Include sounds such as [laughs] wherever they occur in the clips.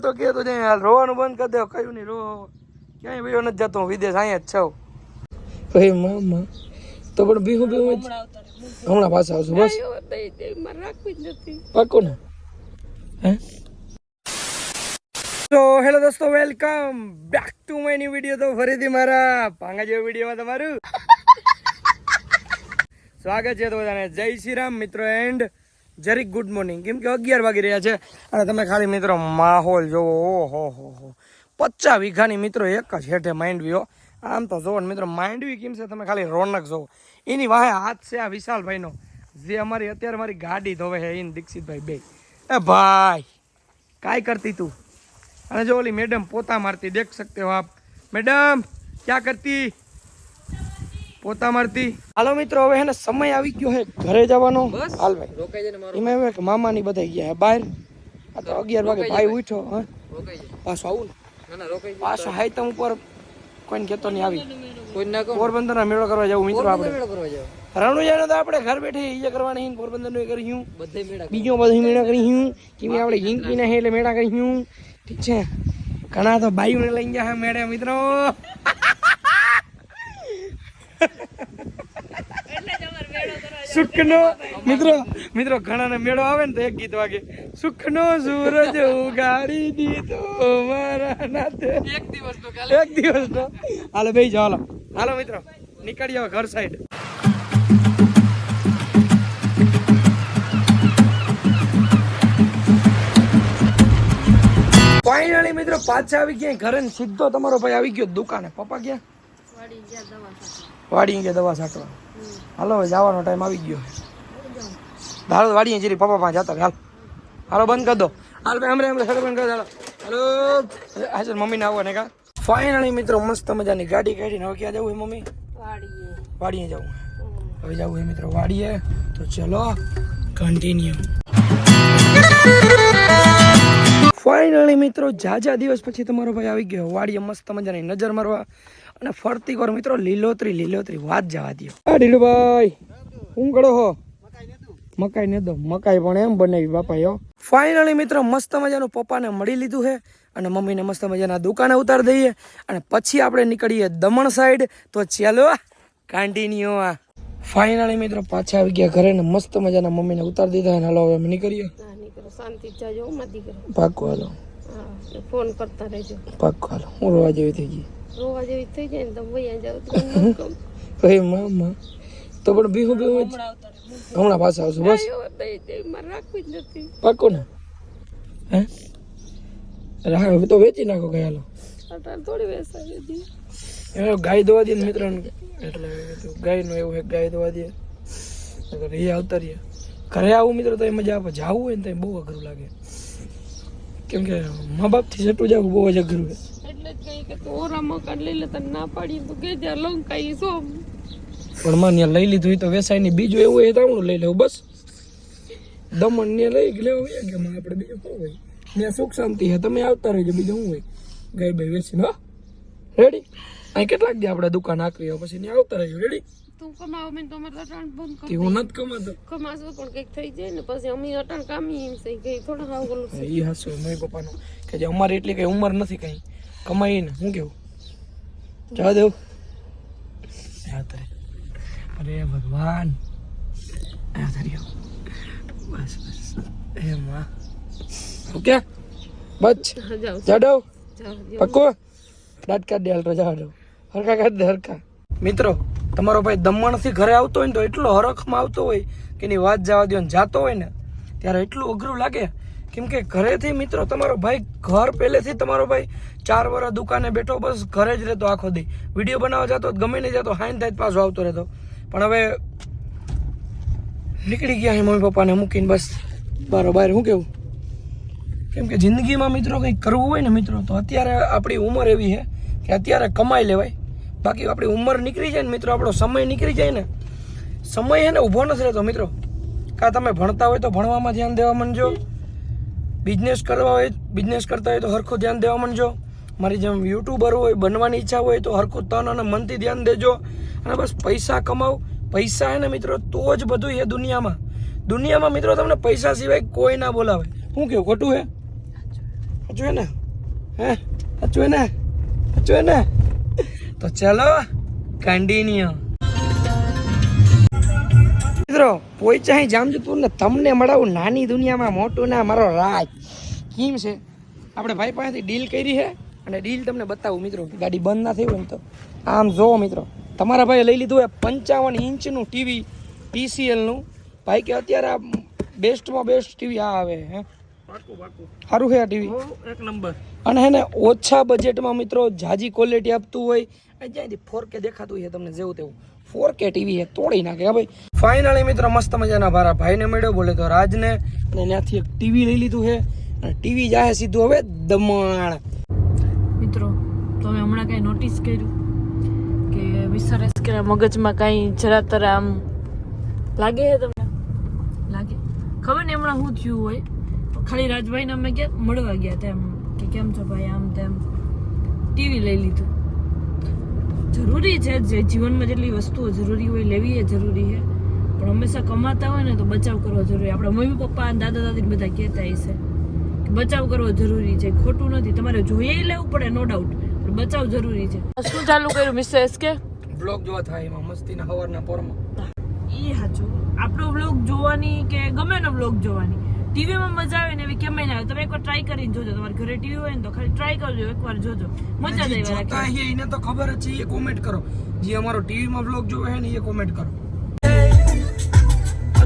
તો કે તો જાય હાલ રોવાનું બંધ કરી દે કયું નહીં રો. ક્યાંય બીજો નથી જતો વિદેશ અહીંયા જ છો. ભાઈ મામા તો પણ બીહું બીહું હમણાં પાછા આવશું બસ. પાકો ને? હે? તો હેલો દોસ્તો welcome back to my new video. તો ફરીથી મારા ભાંગા જેવા વિડીયોમાં તમારું [laughs] સ્વાગત છે તો બધાને. જય શ્રી રામ મિત્રો એન્ડ જરીક ગુડ મોર્નિંગ કેમ કે અગિયાર વાગી રહ્યા છે અને તમે ખાલી મિત્રો માહોલ જોવો. ઓહો, હો હો. પચાસ વીઘાની મિત્રો એક જ હેઠે માંડવીઓ. આમ તો જોવો ને મિત્રો, માંડવી કેમ છે? તમે ખાલી રોનક જોવો. એની વાહે હાથ છે આ વિશાલભાઈનો. જે અમારી, અત્યારે મારી ગાડી ધોવે છે એને દીક્ષિતભાઈ બે. એ ભાઈ, કાંઈ કરતી તું? અને જો ઓલી મેડમ પોતા મારતી, દેખ શકતે હો આપ. મેડમ, ક્યાં કરતી? પોતા મારતી. હાલો મિત્રો હવે હે સમય આવી ગયો હે ઘરે જવાનો. હાલ ભાઈ. એમાં એવું હે મામા મામાની બધા ગયા હે બહાર. આ તો અગિયાર વાગે ભાઈ ઉઠો હા. પાછો આવું ને. પાછો હાઈતમ ઉપર કોઈને કેતો નહીં આવી. પોરબંદર ના મેળો કરવા જવું મિત્રો આપણે. રણુજાનો તો આપણે ઘર બેઠે ઈજે કરવાની હે, પોરબંદરનું કર્યું બીજો બધું મેળા કર્યું કેમ કે આપણે હિંગ ના હે એટલે મેળા કર્યું ઠીક છે. ઘણા તો બાઈઓને લઈને ગયા મેળે મિત્રો. સુખનો મિત્રો મિત્રો ઘણાને મેળો આવે ને તો એક ગીત વાગે સુખનો સૂરજ ઉગાડી દીધો મારા નાતે એક દિવસ એક દિવસ તો. હાલો બેસી જાઓ હાલો. હાલો મિત્રો નીકળી જાઓ ઘર સાઈડ ફાઈનલી મિત્રો પાછા આવી ગયા ઘરે સીધો તમારો ભાઈ આવી ગયો દુકાને. પપ્પા ક્યાં? વાડી ગયા દવા છાંટવા. હાલો હવે જવાનો ટાઈમ આવી ગયો. હાલો વાડી જરી પપ્પા પાસે જતા હાલ. હાલો બંધ કરી દો. હાલ ભાઈ હમણાં હમરે બંધ કરી દો. હાલો. હાલો હા સર મમ્મીને આવવા ને કા? ફાઇનલી મિત્રો મસ્ત મજાની ગાડી કાઢીને હવે ક્યાં જવું હે મમ્મી? વાડીએ. જવું હવે જવું હે મિત્રો વાડીએ. તો ચલો કન્ટિન્યુ ફાઇનલી મિત્રો જાજા દિવસ પછી તમારો ભાઈ આવી ગયો. વાડીએ મસ્ત મજાની નજર મારવા. અને ફરતી કર મિત્રો લીલોતરી લીલોતરી વાત જવા દો આ ઢીલુભાઈ હું કરો હો. મકાઈ ને દો. મકાઈ પણ એમ બનાવી બાપા યો ફાઇનલી મિત્રો મસ્ત મજાનું પપ્પાને મળી લીધું છે અને મમ્મીને મસ્ત મજાના દુકાને ઉતાર દઈએ. અને પછી આપણે નીકળીએ દમણ સાઈડ તો ચાલો કન્ટિન્યુ આ. ફાઇનલી મિત્રો પાછા આવી ગયા ઘરે ને મસ્ત મજાના મમ્મીને ઉતાર દીધા અને હાલો હવે અમે નીકળીએ. હા શાંતિ જાજો માં પાકું હાલો. હા ફોન કરતા રહેજો. પાકું હાલો. હું રોવા જેવી થઈ ગઈ. રોવા જેવી થઈ જાય ને તો વૈયા જાવ તો હે મામા તો પણ બીહું બીહું આવતા હમણાં પાછા આવશું બસ. રાખવી જ નથી. પાકો ને? હે? રાખ હવે તો વેચી નાખો ગયા અત્યારે થોડી વેચાવી દી એ ગાય દોવા દે ને મિત્રોને. એટલે ગાયનું એવું એક ગાય દોવા દે. એ આવતા રહીએ ઘરે આવું મિત્રો તો મજા આવે જાવું હોય ને તો બહુ અઘરું લાગે. કેમ કે મા બાપથી જેટલું જવું બહુ જ અઘરું છે. એટલે જ કહી કે તું ઓરા મકાન લઈ લે તને ના પાડી તો કે પણ માં ત્યાં લઈ લીધું તો તો વેસાયની બીજું એવું હોય તો આવડું લઈ લેવું બસ. દમણ ને લઈ લેવું હોય કે માં આપણે બીજું શું હોય. ત્યાં સુખ શાંતિ છે તમે આવતા રહેજો બીજું શું હોય? ગાય ભાઈ વેચીને હા. રેડી અહીં કેટલાક દી આપણે દુકાન આકરી હોય પછી ત્યાં આવતા રહ્યો રેડી તું કમાવ મેં તો અમારે અટાણ બંધ કરી હું નથી કમાતો. કમાશો પણ કંઈક થઈ જાય ને પછી અમે અટાણ કામી એમ થઈ ગઈ થોડા હાવ છે. એ હાસો મમ્મી પપ્પાનું કે જે અમારી એટલી કઈ ઉંમર નથી કઈ. કમાઈને શું કેવું? જવા દેવું અરે ભગવાન. બસ બસ. હે માં ઓકે બચ જાડવ જાડો પક્કો? દાંત કાઢ દે હાલતો જાડો હરકા કાઢ દે હરકા મિત્રો તમારો ભાઈ દમણથી ઘરે આવતો હોય ને તો એટલો હરખમાં આવતો હોય કે એની વાત જવા દો ને જાતો હોય ને ત્યારે એટલું અઘરું લાગે કેમ કે ઘરેથી મિત્રો, તમારો ભાઈ ઘર પહેલેથી તમારો ભાઈ ચાર વર્ષ દુકાને બેઠો, બસ ઘરે જ રહેતો આખો દી. વીડિયો બનાવવા જતો ગમે નહીં જતો, હાઈન થાય પાછો આવતો રહેતો. પણ હવે નીકળી ગયા અહીં મમ્મી પપ્પાને મૂકીને, બસ બરોબર શું કેવું? કેમ કે જિંદગીમાં મિત્રો કંઈક કરવું હોય ને મિત્રો, તો અત્યારે આપણી ઉંમર એવી છે કે અત્યારે કમાઈ લેવાય. બાકી આપણી ઉંમર નીકળી જાય ને મિત્રો, આપણો સમય નીકળી જાય ને, સમય છે ને ઊભો નથી રહેતો મિત્રો. કાં તમે ભણતા હોય તો ભણવામાં ધ્યાન દેવા માંડજો. બિઝનેસ કરવા હોય બિઝનેસ કરતા હોય તો હરખું ધ્યાન દેવા માંડજો. મારી જેમ યુટ્યુબર હોય, બનવાની ઈચ્છા હોય તો હરખું તન અને મનથી ધ્યાન દેજો. અને બસ પૈસા કમાવ. પૈસા હે ને મિત્રો, તો જ બધું એ દુનિયામાં. દુનિયામાં મિત્રો તમને પૈસા સિવાય કોઈ ના બોલાવે. શું કહ્યું ખોટું હે? સાચું ને? હે? સાચું ને? સાચું ને? તો ચલો કન્ટિન્યુ મિત્રો પોઈચાહી જામજોધપુર ને તમને મળાવું નાની દુનિયામાં મોટું ના મારો રાજ. કેમ છે? આપણે ભાઈ પાસેથી ડીલ કરી છે અને ડીલ તમને બતાવું મિત્રો કે ગાડી બંધ ના થઈ હોય તો. આમ જોવો મિત્રો તમારા ભાઈએ લઈ લીધું હોય પંચાવન ઇંચનું ટીવી પીસીએલનું ભાઈ કે અત્યારે આ બેસ્ટમાં બેસ્ટ ટીવી આ આવે હે. સારું છે આ ટીવી એક નંબર અને હે ને ઓછા બજેટમાં મિત્રો જાજી ક્વોલિટી આપતું હોય. જ્યાંથી ફોર કે દેખાતું હોય તમને જેવું તેવું. ફોર કે ટીવી હે તોડી નાખે. હા ભાઈ. ફાઇનલી મિત્રો, મસ્ત મજાના ભારા ભાઈને મળ્યો. બોલે તો રાજને. અને ત્યાંથી એક ટીવી લઈ લીધું છે. અને ટીવી જાહે સીધું હવે દમણ. મિત્રો તમે હમણાં કાંઈ નોટિસ કર્યું કે વિસર એસ્કેના મગજમાં કાંઈ જરા તરા આમ લાગે છે તમને? લાગે? ખબર ને હમણાં શું થયું હોય. ખાલી રાજભાઈને અમે ગયા મળવા ગયા તેમ કે કેમ છો ભાઈ, આમ તેમ. ટીવી લઈ લીધું. જરૂરી છે જે જીવનમાં જેટલી વસ્તુઓ જરૂરી હોય લેવી એ જરૂરી છે. પણ હંમેશા કમાતા હોય ને તો બચાવ કરવો જરૂરી. આપણા મમ્મી પપ્પા અને દાદા દાદી બધા કહેતા હશે કે બચાવ કરવો જરૂરી છે. ખોટું નથી. તમારે જોઈએ લેવું પડે નો ડાઉટ પણ બચાવ જરૂરી છે. શું ચાલુ કર્યું મિસ્ટર એસકે બ્લોગ જોવા થાય એમાં મસ્તીના હવારના પોરમાં. એ સાચું. આપણો વ્લોગ જોવાની કે ગમે નો વ્લોગ જોવાની? ટીવીમાં મજા આવે ને એવી કેમ ના આવે. તમે એકવાર ટ્રાય કરીને જોજો. તમારા ઘરે ટીવી હોય ને તો ખાલી ટ્રાય કરજો એકવાર જોજો. મજા જ આવે જોતા હે એને તો ખબર જ છે એ કોમેન્ટ કરો. જે અમારો ટીવીમાં બ્લોગ જોવે છે ને એ કોમેન્ટ કરો.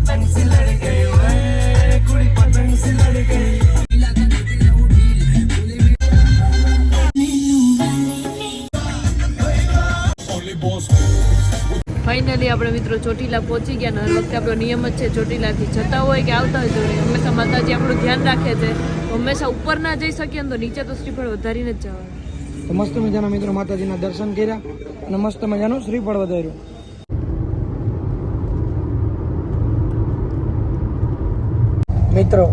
ફાઇનલી આપણે મિત્રો ચોટીલા પહોંચી ગયા ને હર વખતે આપણો નિયમ જ છે ચોટીલાથી જતા હોય કે આવતા હોય તો હંમેશા માતાજી આપણું ધ્યાન રાખે છે. હંમેશા ઉપર ના જઈ શકીએ ને તો નીચે તો શ્રીફળ વધારીને જ જવાનું. તો મસ્ત મજાના મિત્રો માતાજીના દર્શન કર્યા અને મસ્ત મજાનું શ્રીફળ વધાર્યું. મિત્રો,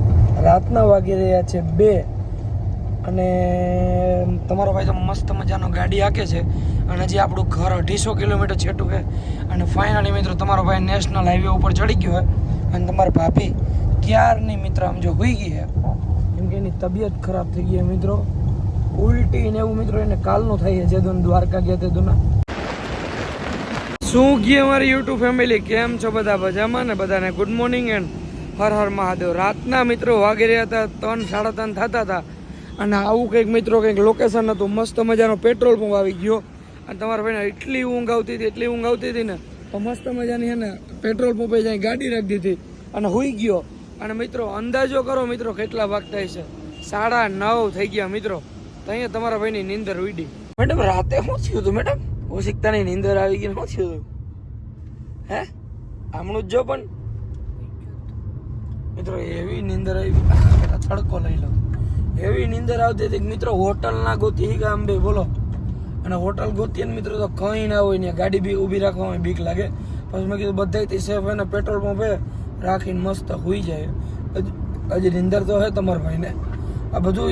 રાતના વાગી રહ્યા છે બે. અને તમારો ભાઈ તો મસ્ત મજાનો ગાડી હાકે છે અને હજી આપણું ઘર અઢીસો કિલોમીટર છેટું છે. અને ફાઇનલી મિત્રો, તમારો ભાઈ નેશનલ હાઈવે ઉપર ચડી ગયો છે. અને તમારા ભાભી ક્યારની મિત્ર આમ જો હોઈ ગઈ છે? કેમ કે એની તબિયત ખરાબ થઈ ગઈ મિત્રો. ઉલટી ને એવું મિત્રો એને કાલનું થઈ છે. જેદુન દ્વારકા ગયા તેદુના શું કહે અમારી યુટ્યુબ ફેમિલી કેમ છો બધા? મજામાં ને બધાને? Good morning and Har Har Mahadev. રાતના મિત્રો વાગી રહ્યા હતા. ત્રણ સાડા ત્રણ થતા હતા. અને આવું કંઈક મિત્રો, કંઈક લોકેશન હતું, મસ્ત મજાનો પેટ્રોલ પંપ આવી ગયો. અને તમારા ભાઈને એટલી ઊંઘ આવતી હતી, એટલી ઊંઘ આવતી હતી ને, તો મસ્ત મજાની છે ને પેટ્રોલ પંપે જાય ગાડી રાખી દીધી. અને હોઈ ગયો. અને મિત્રો, અંદાજો કરો મિત્રો, કેટલા વાગતા છે? સાડા નવ થઈ ગયા મિત્રો. તો અહીંયા તમારા ભાઈની નીંદર ઉડી મેડમ, રાતે શું થયું હતું મેડમ? ઓશિકતાની નીંદર આવી ગઈ શું થયું હતું? હે? હમણું જ જો પણ. મિત્રો, એવી નીંદર આવી. તડકો લઈ લો. એવી નીંદર આવતી હતી મિત્રો હોટલ ના ગોતી હી ગામ બે બોલો. અને હોટલ ગોતી ને મિત્રો તો કઈ ના હોય ને, ગાડી બી ઊભી રાખવામાં બીક લાગે. પછી મેં કીધું બધાથી સેફ હોય ને પેટ્રોલ પંપે રાખીને મસ્ત હોઈ જાય. હજી- નીંદર તો હે તમારા ભાઈને. આ બધું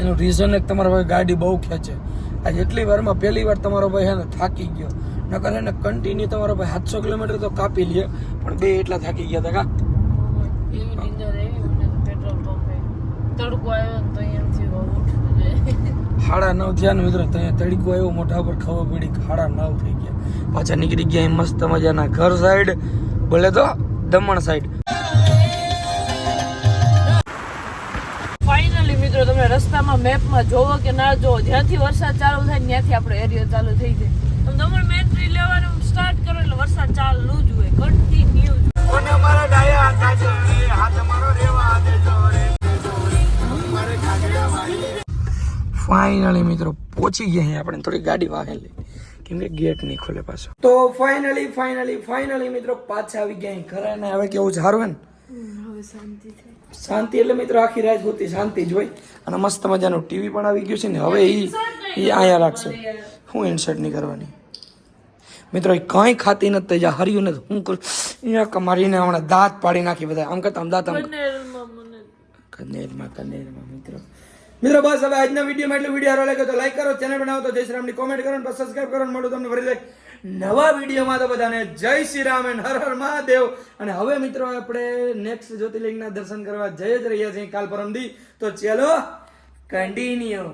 એનું રીઝન એક તમારા ભાઈ ગાડી બહુ ખેંચે. આ જેટલી વારમાં પહેલી વાર તમારો ભાઈ હે ને થાકી ગયો. નકર એને કન્ટિન્યુ તમારો ભાઈ સાતસો કિલોમીટર તો કાપી લે, પણ બે એટલા થાકી ગયા હતા કા એવી નીંદર એવી મને પેટ્રોલ પંપે તડકો આવ્યો તો અહીંયાથી ઉઠવું જોઈએ. સાડા નવ થયા ને મિત્રો ત્યાં તડકો આવ્યો મોઢા પર ખબર પડી હાડા નવ થઈ ગયા. પાછા નીકળી ગયા મસ્ત મજાના ઘર સાઈડ ભલે તો દમણ સાઈડ ફાઇનલી મિત્રો તમે રસ્તામાં મેપમાં જોવો કે ના જોવો જ્યાંથી વરસાદ ચાલુ થાય ત્યાંથી આપણો એરિયો ચાલુ થઈ જાય. તમે દમણ મેન્ટ્રી લેવાનું સ્ટાર્ટ કરો એટલે વરસાદ ચાલુ જ હોય. કન્ટિન્યુ ફાઇનલી મિત્રો પહોંચી ગયા અહીં આપણે. થોડી ગાડી વાહેલી. કેમ કે ગેટ નહીં ખોલે પાછો. તો ફાઇનલી ફાઇનલી ફાઇનલી મિત્રો પાછા આવી ગયા ઘરે ને હવે કેવું સારું ને? શાંતિ શાંતિ એટલે મિત્રો આખી રાત હોતી શાંતિ જ હોય. અને મસ્ત મજાનું ટીવી પણ આવી ગયું છે ને. હવે એ એ અહીંયા રાખશે. હું ઇન્સર્ટ નહીં કરવાની. મિત્રો એ કંઈ ખાતી નથી જ્યાં હર્યું નથી હું કરું? મારીને હમણાં દાંત પાડી નાખી બધા આમ કરતા આમ દાંત આમ કનેરમાં કનેરમાં મિત્રો. મિત્રો, બસ હવે આજના વિડીયોમાં એટલે વીડિયો લાગ્યો તો લાઈક કરો ચેનલ બનાવો તો જય શ્રી રામની કોમેન્ટ કરો બસ સબસ્ક્રાઇબ કરો મળું તમને ફરી નવા વિડીયોમાં. તો બધાને જય શ્રી રામ અને હર હર મહાદેવ. અને હવે મિત્રો, આપણે નેક્સ્ટ જ્યોતિર્લિંગના દર્શન કરવા જઈ જ રહ્યા છીએ કાલ પરમદી તો ચલો કન્ટિન્યુ